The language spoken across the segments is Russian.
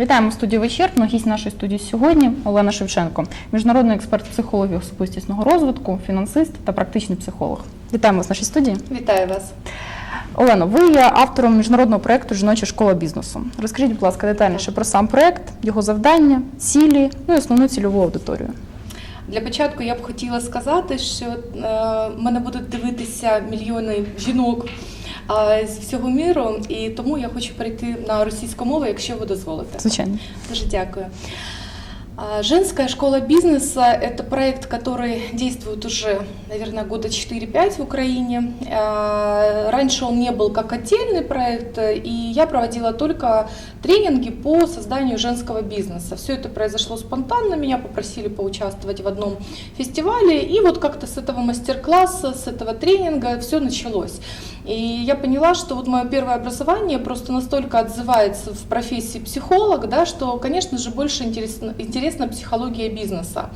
Вітаємо в студії вичерпно. Гість нашої студії сьогодні Олена Шевченко, міжнародний експерт психології особистісного розвитку, фінансист та практичний психолог. Вітаємо вас в нашій студії. Вітаю вас. Олено, ви є автором міжнародного проєкту Жіноча школа бізнесу. Розкажіть, будь ласка, детальніше про сам проєкт, його завдання, цілі, ну і основну цільову аудиторію. Для початку я б хотіла сказати, що е, мене будуть дивитися мільйони жінок з всього міру, і тому я хочу перейти на російську мову, якщо ви дозволите. Звичайно. Дуже дякую. А, Женская школа бизнеса – это проект, который действует уже, наверное, года 4-5 в Украине. А, Раньше он не был как отдельный проект, и я проводила только тренинги по созданию женского бизнеса. Все это произошло спонтанно, меня попросили поучаствовать в одном фестивале, и вот как-то с этого мастер-класса, с этого тренинга все началось. И я поняла, что вот мое первое образование просто настолько отзывается в профессии психолог, да, что, конечно же, больше интересна, интересна психология бизнеса.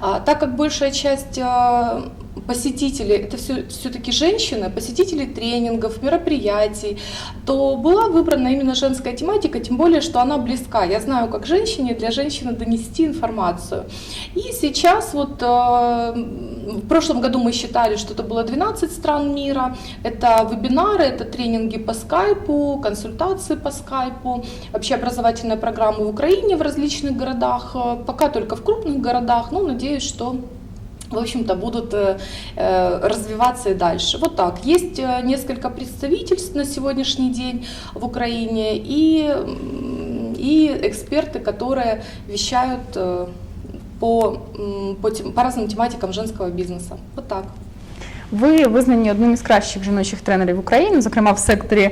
А, так как большая часть посетителей это все, все-таки женщины, посетители тренингов, мероприятий, то была выбрана именно женская тематика, тем более, что она близка. Я знаю, как женщине для женщины донести информацию. И сейчас вот э, в прошлом году мы считали, что это было 12 стран мира. Это вебинары, это тренинги по скайпу, консультации по скайпу, общеобразовательная программа в Украине в различных городах, э, пока только в крупных городах, но надеюсь, что в общем-то, будут э, э, развиваться и дальше. Вот так. Есть э, несколько представительств на сегодняшний день в Украине и, и эксперты, которые вещают по, по, по разным тематикам женского бизнеса. Вот так. Ви визнані одним із кращих жіночих тренерів України, зокрема в секторі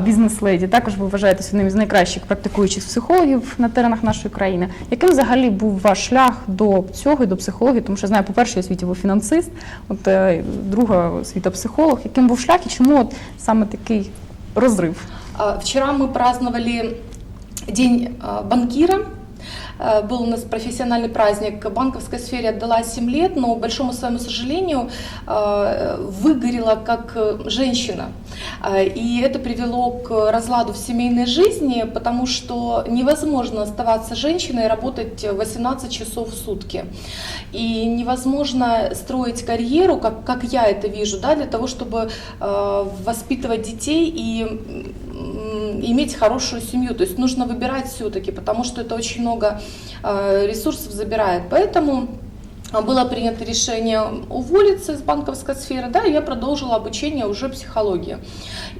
бізнес-леді. Також ви вважаєтесь одним із найкращих практикуючих психологів на теренах нашої країни. Яким взагалі був ваш шлях до цього і до психології? Тому що я знаю, по першій освіті ви фінансист, от е, друга освіта психолог. Яким був шлях і чому от саме такий розрив? А, Вчера мы праздновали День а, банкира. А, Был у нас профессиональный праздник. Банковской сфере отдала 7 лет, но, большому своему сожалению, а, выгорела как э, женщина. И это привело к разладу в семейной жизни, потому что невозможно оставаться женщиной и работать 18 часов в сутки. И невозможно строить карьеру, как, как я это вижу, да, для того, чтобы э, воспитывать детей и иметь хорошую семью. То есть нужно выбирать все-таки, потому что это очень много э, ресурсов забирает. Поэтому было принято решение уволиться из банковской сферы, да, и я продолжила обучение уже психологии.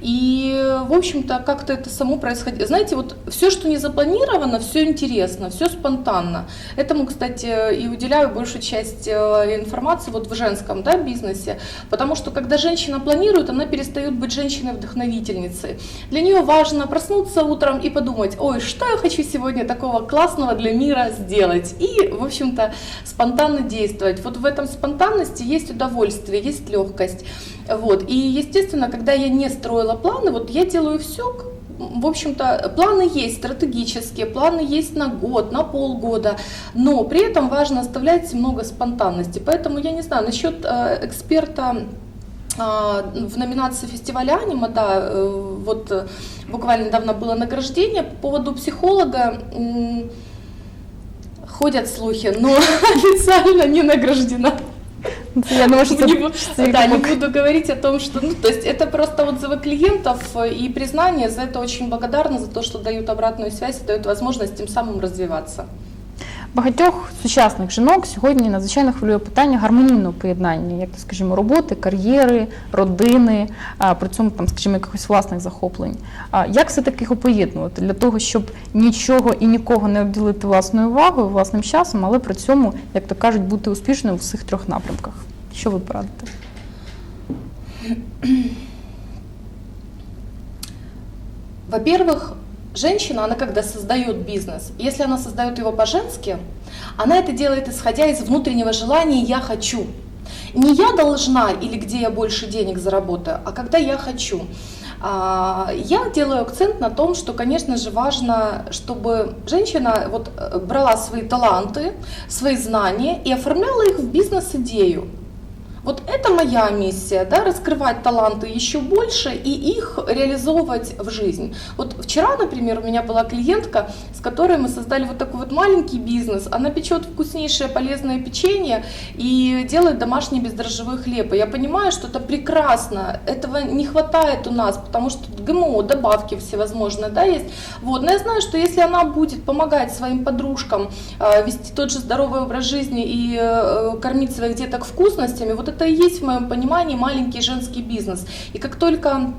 И, в общем-то, как-то это само происходило. Знаете, вот все, что не запланировано, все интересно, все спонтанно. Этому, кстати, и уделяю большую часть э, информации вот в женском да, бизнесе, потому что когда женщина планирует, она перестает быть женщиной-вдохновительницей. Для нее важно проснуться утром и подумать, ой, что я хочу сегодня такого классного для мира сделать. И, в общем-то, спонтанно действовать. Вот в этом спонтанности есть удовольствие, есть легкость. Вот. И, естественно, когда я не строила планы, вот я делаю все, в общем-то, планы есть стратегические, планы есть на год, на полгода, но при этом важно оставлять много спонтанности. Поэтому я не знаю, насчет э, эксперта а, в номинации фестиваля анима, да, э, вот э, буквально недавно было награждение по поводу психолога. Ходят слухи, но официально не награждена. Я думаю, це Не да, не буду говорить о том, что, ну, то есть это просто отзывы клиентов э, и признание, за это очень благодарна, за то, что дают обратную связь и дают возможность тем самым развиваться. Багатьох сучасних жінок сьогодні надзвичайно хвилює питання гармонійного поєднання, як скажімо, роботи, кар'єри, родини, при цьому там, скажімо, якихось власних захоплень. А як все таки їх поєднувати для того, щоб нічого і нікого не обділити власною увагою, власним часом, але при цьому, як то кажуть, бути успішною в всіх трьох напрямках? Що ви порадите? Во-первых, женщина, она когда создает бизнес, если она создает его по-женски, она это делает исходя из внутреннего желания «я хочу». Не я должна или где я больше денег заработаю, а когда я хочу. А, Я делаю акцент на том, что, конечно же, важно, чтобы женщина вот э, брала свои таланты, свои знания и оформляла их в бизнес-идею. Вот это моя миссия, да, раскрывать таланты еще больше и их реализовывать в жизнь. Вот вчера, например, у меня была клиентка, с которой мы создали вот такой вот маленький бизнес. Она печет вкуснейшее полезное печенье и делает домашний бездрожжевой хлеб. И я понимаю, что это прекрасно, этого не хватает у нас, потому что ГМО, добавки всевозможные, да, есть. Вот. Но я знаю, что если она будет помогать своим подружкам э, вести тот же здоровый образ жизни и э, кормить своих деток вкусностями, вот это и есть в моем понимании маленький женский бизнес. И как только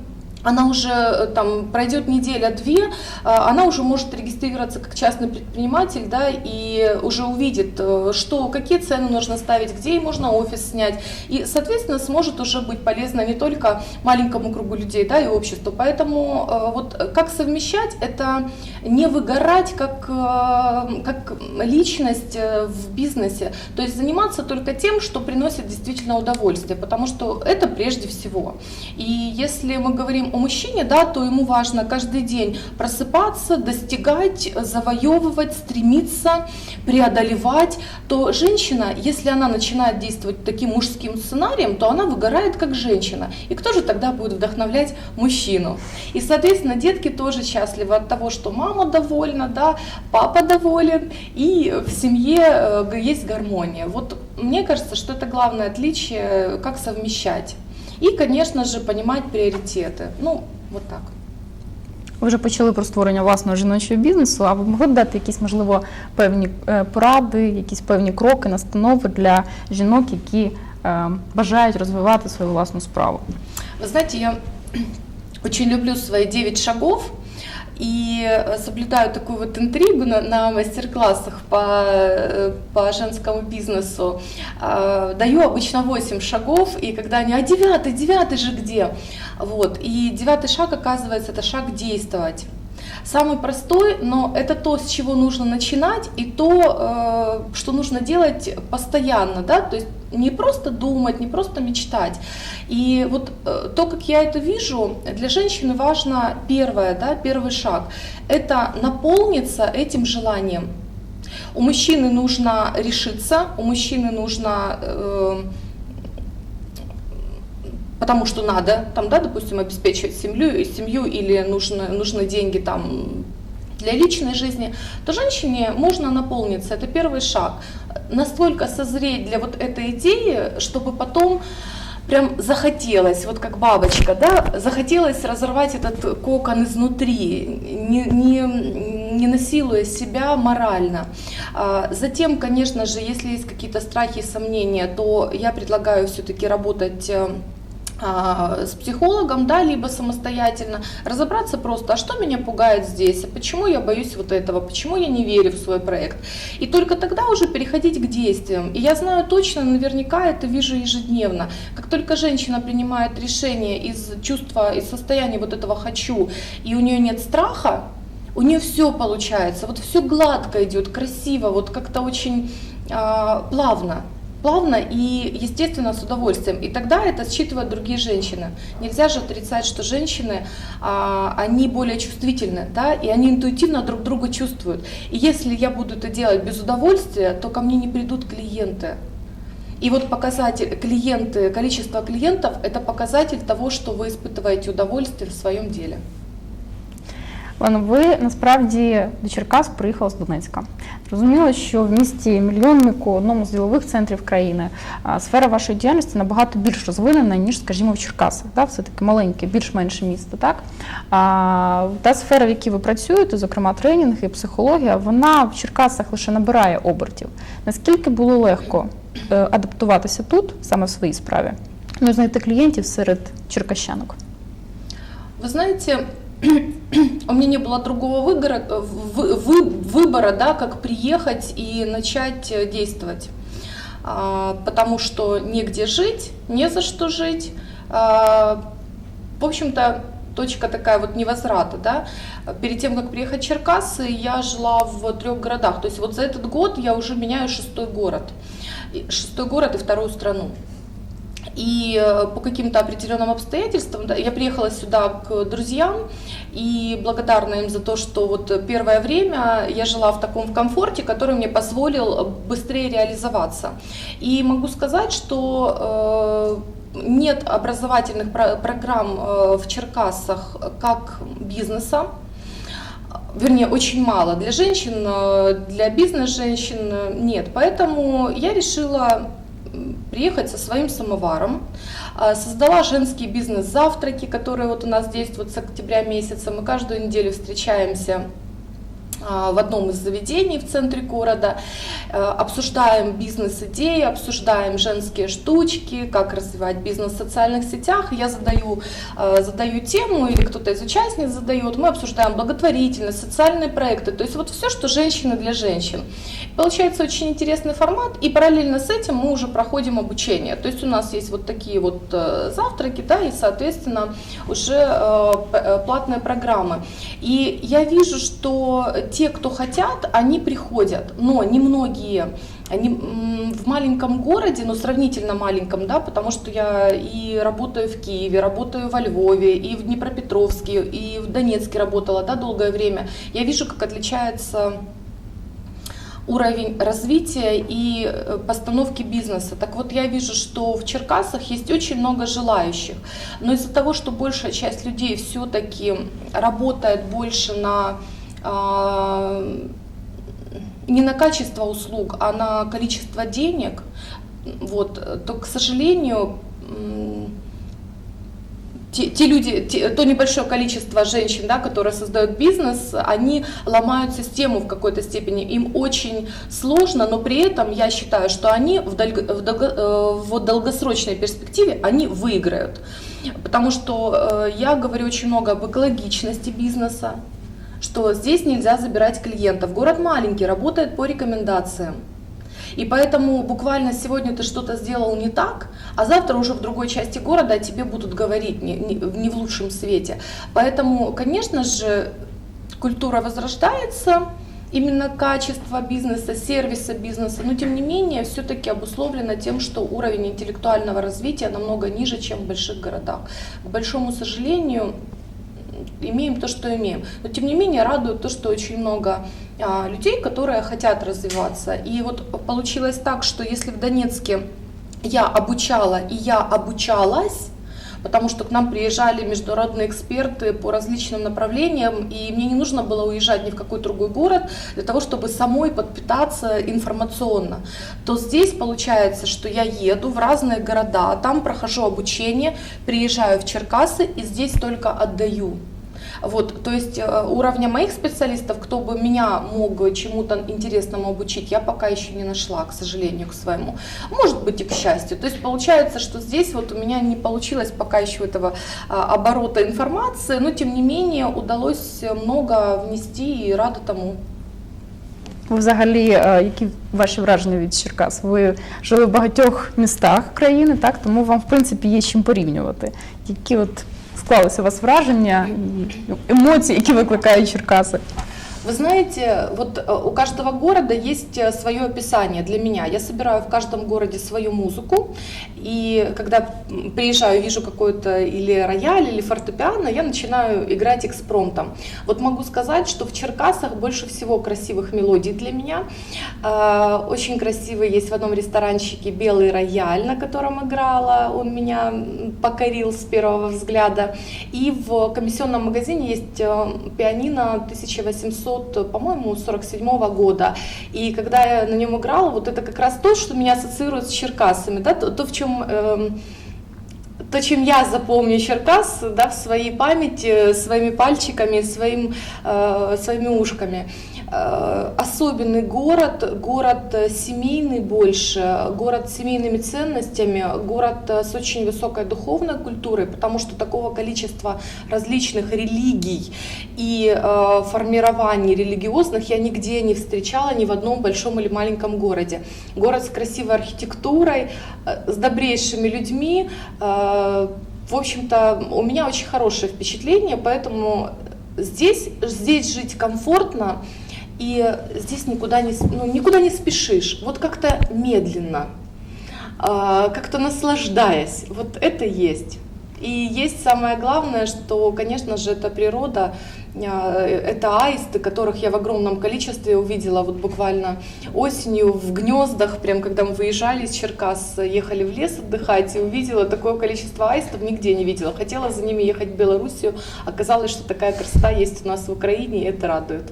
она уже э, там пройдет неделя-две, э, она уже может регистрироваться как частный предприниматель, да, и уже увидит, э, что, какие цены нужно ставить, где можно офис снять, и, соответственно, сможет уже быть полезна не только маленькому кругу людей, да, и обществу. Поэтому вот как совмещать, это не выгорать как, как личность в бизнесе, то есть заниматься только тем, что приносит действительно удовольствие, потому что это прежде всего. И если мы говорим о мужчине, да, то ему важно каждый день просыпаться, достигать, завоевывать, стремиться, преодолевать, то женщина, если она начинает действовать таким мужским сценарием, то она выгорает как женщина. И кто же тогда будет вдохновлять мужчину? И, соответственно, детки тоже счастливы от того, что мама довольна, да, папа доволен, и в семье э, есть гармония. Вот мне кажется, что это главное отличие, как совмещать. І, звісно ж, понимать пріоритети. Ну, вот так. Ви вже почали про створення власного жіночого бізнесу, а ви могли б дати якісь, можливо, певні е, поради, якісь певні кроки, настанови для жінок, які е, бажають розвивати свою власну справу? Ви знаєте, я очень люблю свої 9 шагов и э, соблюдаю такую вот интригу на, на мастер-классах по, э, по женскому бизнесу. А, даю обычно 8 шагов, и когда они, а девятый, девятый же где? Вот, и девятый шаг, оказывается, это шаг действовать. Самый простой, но это то, с чего нужно начинать, и то, э, что нужно делать постоянно, да, то есть не просто думать, не просто мечтать. И вот э, то, как я это вижу, для женщины важно первое, да, первый шаг, это наполниться этим желанием. У мужчины нужно решиться, у мужчины нужно э, потому что надо, там, да, допустим, обеспечивать семью, семью или нужно, нужны деньги там для личной жизни, то женщине можно наполниться. Это первый шаг. Настолько созреть для вот этой идеи, чтобы потом прям захотелось, вот как бабочка, да, захотелось разорвать этот кокон изнутри, не, не, не насилуя себя морально. А, затем, конечно же, если есть какие-то страхи и сомнения, то я предлагаю все-таки работать э, с психологом, да, либо самостоятельно, разобраться просто, а что меня пугает здесь, а почему я боюсь вот этого, почему я не верю в свой проект. И только тогда уже переходить к действиям. И я знаю точно, наверняка это вижу ежедневно. Как только женщина принимает решение из чувства, из состояния вот этого «хочу», и у нее нет страха, у нее все получается, вот все гладко идет, красиво, вот как-то очень э, плавно плавно и, естественно, с удовольствием. И тогда это считывают другие женщины. Нельзя же отрицать, что женщины, а, они более чувствительны, да, и они интуитивно друг друга чувствуют. И если я буду это делать без удовольствия, то ко мне не придут клиенты. И вот показатель клиенты, количество клиентов – это показатель того, что вы испытываете удовольствие в своем деле. Лено, ви насправді до Черкас приїхали з Донецька. Зрозуміло, що в місті мільйоннику, одному з ділових центрів країни, сфера вашої діяльності набагато більш розвинена, ніж, скажімо, в Черкасах. Так? Все таки маленьке, більш-менше місто. Так? А, Та сфера, в якій ви працюєте, зокрема тренінг і психологія, вона в Черкасах лише набирає обертів. Наскільки було легко е, адаптуватися тут, саме в своїй справі, ну знайти клієнтів серед черкащанок? Ви знаєте, у меня не было другого выбора, вы, вы, выбора, да, как приехать и начать э, действовать. А, потому что негде жить, не за что жить. А, в общем-то, точка такая вот невозврата, да. Перед тем, как приехать в Черкассы, я жила в трех городах. То есть вот за этот год я уже меняю шестой город. Шестой город и вторую страну. И э, по каким-то определенным обстоятельствам да, я приехала сюда к друзьям и благодарна им за то, что вот первое время я жила в таком комфорте, который мне позволил быстрее реализоваться. И могу сказать, что э, нет образовательных про- программ э, в Черкасах как бизнеса, вернее, очень мало для женщин, для бизнес-женщин нет. Поэтому я решила приехать со своим самоваром, А, создала женские бизнес-завтраки, которые вот у нас действуют с октября месяца. Мы каждую неделю встречаемся в одном из заведений в центре города, Э, обсуждаем бизнес-идеи, обсуждаем женские штучки, как развивать бизнес в социальных сетях. Я задаю, э, задаю тему или кто-то из участниц задает, мы обсуждаем благотворительность, социальные проекты, то есть вот все, что женщины для женщин. Получается очень интересный формат, и параллельно с этим мы уже проходим обучение. То есть у нас есть вот такие вот э, завтраки, да, и, соответственно, уже платные программы. И я вижу, что те, кто хотят, они приходят, но немногие они в маленьком городе, ну сравнительно маленьком, да, потому что я и работаю в Киеве, работаю во Львове, и в Днепропетровске, и в Донецке работала, да, долгое время. Я вижу, как отличается уровень развития и э, постановки бизнеса. Так вот, я вижу, что в Черкасах есть очень много желающих, но из-за того, что большая часть людей все-таки работает больше на не на качество услуг, а на количество денег, вот, то, к сожалению, те, те люди, те- то небольшое количество женщин, да, которые создают бизнес, они ломают систему в какой-то степени. Им очень сложно, но при этом я считаю, что они в, дольго- в долго- э, в долгосрочной перспективе они выиграют. Потому что э, я говорю очень много об экологичности бизнеса, что здесь нельзя забирать клиентов. Город маленький, работает по рекомендациям. И поэтому буквально сегодня ты что-то сделал не так, а завтра уже в другой части города тебе будут говорить не, не- не в лучшем свете. Поэтому, конечно же, культура возрождается, именно качество бизнеса, сервиса бизнеса, но тем не менее все-таки обусловлено тем, что уровень интеллектуального развития намного ниже, чем в больших городах. К большому сожалению, имеем то, что имеем. Но тем не менее радует то, что очень много а, людей, которые хотят развиваться. И вот получилось так, что если в Донецке я обучала и я обучалась, потому что к нам приезжали международные эксперты по различным направлениям, и мне не нужно было уезжать ни в какой другой город для того, чтобы самой подпитаться информационно, то здесь получается, что я еду в разные города, там прохожу обучение, приезжаю в Черкасы и здесь только отдаю. Вот, то есть э, уровня моих специалистов, кто бы меня мог чему-то интересному обучить, я пока еще не нашла, к сожалению, к своему. Может быть и к счастью. То есть получается, что здесь вот у меня не получилось пока еще этого а, оборота информации, но тем не менее удалось много внести и рада тому. Ви взагалі, е, які ваші враження від Черкас? Ви жили в багатьох містах країни, так тому вам в принципі є з чим порівнювати. Які от склалися у вас враження і емоції, які викликають Черкаси? Вы знаете, вот э, у каждого города есть э, свое описание для меня. Я собираю в каждом городе свою музыку, и когда приезжаю, вижу какой-то или рояль, или фортепиано, я начинаю играть экспромтом. Вот могу сказать, что в Черкасах больше всего красивых мелодий для меня. Э, Очень красивый есть в одном ресторанчике белый рояль, на котором играла, он меня покорил с первого взгляда. И в комиссионном магазине есть э, пианино 1800, по-моему, 47 года. И когда я на нем играла, вот это как раз то, что меня ассоциирует с Черкасами, да, то, то, в чем эм, то, чем я запомню Черкас да, в своей памяти, своими пальчиками, своим, э, своими ушками. Э, особенный город, город семейный больше, город с семейными ценностями, город с очень высокой духовной культурой, потому что такого количества различных религий и э, формирований религиозных я нигде не встречала ни в одном большом или маленьком городе. Город с красивой архитектурой, э, с добрейшими людьми. э, В общем-то, у меня очень хорошее впечатление, поэтому здесь, здесь жить комфортно, и здесь никуда не, ну, никуда не спешишь, вот как-то медленно. а, как-то наслаждаясь. Вот это есть. И есть самое главное, что, конечно же, это природа, это аисты, которых я в огромном количестве увидела вот буквально осенью в гнездах, прям когда мы выезжали из Черкас, ехали в лес отдыхать и увидела такое количество аистов, нигде не видела. Хотела за ними ехать в Белоруссию, оказалось, что такая красота есть у нас в Украине, и это радует.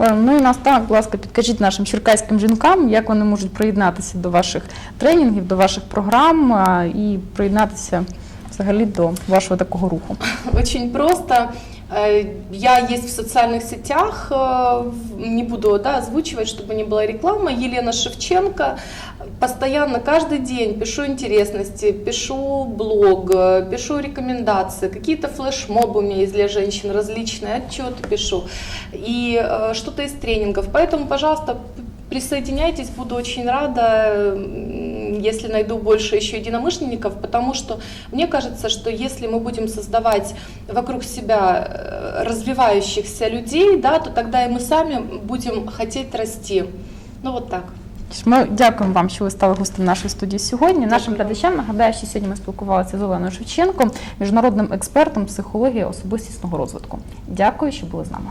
Е, Ну і наостанок, будь ласка, підкажіть нашим черкаським жінкам, як вони можуть приєднатися до ваших тренінгів, до ваших програм а, і приєднатися взагалі до вашого такого руху. Очень просто. Э, Я есть в социальных сетях, э, не буду да, озвучивать, чтобы не была реклама. Елена Шевченко. Постоянно, каждый день пишу интересности, пишу блог, э, пишу рекомендации, какие-то флешмобы у меня есть для женщин различные, отчеты пишу и что-то из тренингов. Поэтому, пожалуйста, присоединяйтесь, буду очень рада, если найду больше еще единомышленников, потому что мне кажется, что если мы будем создавать вокруг себя э, развивающихся людей, да, то тогда и мы сами будем хотеть расти. Ну вот так. Тож Ми дякуємо вам, що ви стали гостем нашої студії сьогодні. Нашим Дякую вам. глядачам нагадаю, що сьогодні ми спілкувалися з Оленою Шевченко, міжнародним експертом психології особистісного розвитку. Дякую, що були з нами.